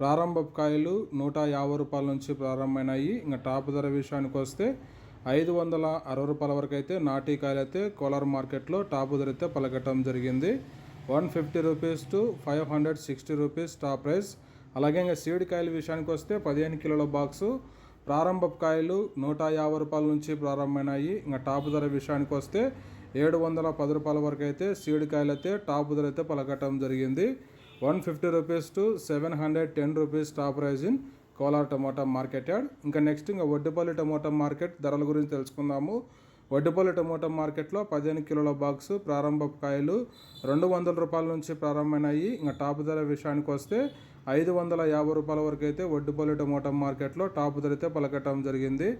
ప్రారంభ కాయలు నూట యాభై రూపాయల నుంచి ప్రారంభమైనాయి. ఇంకా టాప్ ధర విషయానికి వస్తే ఐదు వందల అరవై రూపాయల వరకు అయితే నాటి కాయలు అయితే కోలార్ మార్కెట్లో టాప్ ధర అయితే పలకటం జరిగింది. One fifty rupees to five hundred sixty rupees top price. అలాగే ఇంకా సీడ్ కాయల విషయానికి వస్తే పదిహేను కిలోల బాక్సు ప్రారంభ కాయలు నూట యాభై రూపాయల నుంచి ప్రారంభమైనాయి. ఇంకా టాప్ ధర విషయానికి వస్తే ఏడు వందల పది రూపాయల వరకు అయితే సీడ్ కాయలు అయితే టాప్ ధర అయితే పలకటం జరిగింది. One fifty rupees to seven hundred ten rupees top price in Kolar tomato market yard. ఇంకా నెక్స్ట్ ఇంకా వడ్డపల్లి టమాటా మార్కెట్ ధరల గురించి తెలుసుకుందాము. వడ్డిపల్లి టమోటా మార్కెట్లో పదిహేను కిలోల బాక్స్ ప్రారంభ కాయలు రెండు వందల రూపాయల నుంచి ప్రారంభమైనాయి. ఇంకా టాప్ ధర విషయానికి వస్తే ఐదు వందల యాభై రూపాయల వరకు అయితే వడ్డిపల్లి టమోటా మార్కెట్లో టాప్ ధర అయితే పలకటం జరిగింది.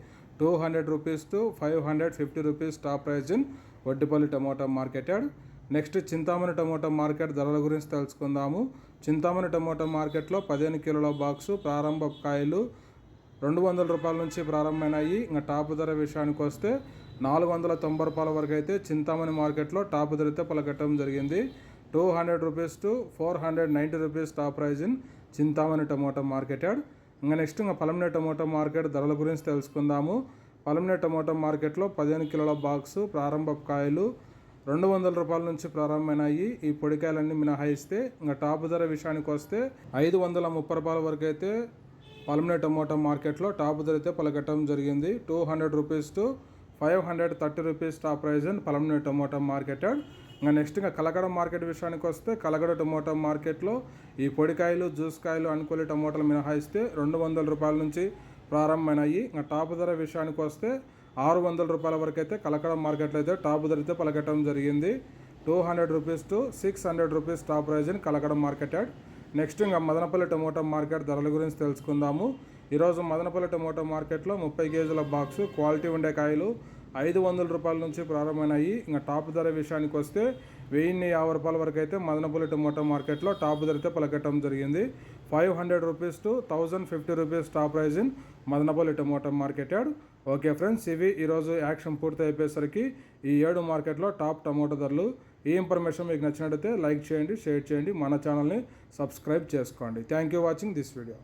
Two hundred rupees to five hundred fifty rupees top price in Vaddipalli tomato market yard. Next Chintamani tomato market ధరల గురించి తెలుసుకుందాము. చింతామణి టమోటా మార్కెట్లో పదిహేను కిలోల బాక్సు ప్రారంభ కాయలు రెండు వందల రూపాయల నుంచి ప్రారంభమైనాయి. ఇంకా టాప్ ధర విషయానికి వస్తే నాలుగు వందల తొంభై రూపాయల వరకు అయితే చింతామణి మార్కెట్లో టాప్ ధర అయితే పలకట్టడం జరిగింది. Two hundred rupees to four hundred ninety rupees top price in Chintamani tomato market ఇంకా నెక్స్ట్ ఇంకా పలమనే టమోటా మార్కెట్ ధరల గురించి తెలుసుకుందాము. పలమనే టమోటా మార్కెట్లో పదిహేను కిలోల బాక్సు ప్రారంభ కాయలు రెండు వందల రూపాయల నుంచి ప్రారంభమైనాయి. ఈ పొడికాయలన్నీ మినహాయిస్తే ఇంకా టాప్ ధర విషయానికి వస్తే ఐదు వందల ముప్పై రూపాయల వరకు అయితే పల్మినే టమోటా మార్కెట్లో టాప్ ధర అయితే పలకటం జరిగింది. Two hundred rupees to five hundred thirty rupees top price and Palamaner tomato market. ఇంకా నెక్స్ట్ ఇంకా కలగడ మార్కెట్ విషయానికి వస్తే కలగడ టమోటా మార్కెట్లో ఈ పొడికాయలు జ్యూస్ కాయలు అనుకూల టమోటాలు మినహాయిస్తే రెండు వందల రూపాయల నుంచి ప్రారంభమైనాయి. ఇంకా టాప్ ధర విషయానికి వస్తే ఆరు వందల రూపాయల వరకు అయితే కలకడ మార్కెట్లో అయితే టాప్ ధర పలకటం జరిగింది. Two hundred rupees to six hundred rupees top price అని కలకడ మార్కెట్ యాడ్. నెక్స్ట్ ఇంకా మదనపల్లి టమోటా మార్కెట్ ధరల గురించి తెలుసుకుందాము. ఈరోజు మదనపల్లి టమోటా మార్కెట్లో ముప్పై కేజీల బాక్సు క్వాలిటీ ఉండే కాయలు ఐదు వందల రూపాయల నుంచి ప్రారంభమైనాయి. ఇంకా టాప్ ధర విషయానికి వస్తే వెయ్యిన్ని యాభై రూపాయల వరకు అయితే మదనపల్లి టమోటా మార్కెట్లో టాప్ ధరితే పలకటం జరిగింది. Five hundred rupees to thousand fifty rupees top price in Madanapalle tomato market yard. Okay friends ఇవి ఈరోజు యాక్షన్ పూర్తి అయిపోయేసరికి ఈ ఏడు మార్కెట్లో టాప్ టమోటా ధరలు. ఈ ఇన్ఫర్మేషన్ మీకు నచ్చినట్టయితే లైక్ చేయండి షేర్ చేయండి మన ఛానల్ని సబ్స్క్రైబ్ చేసుకోండి. Thank you watching this video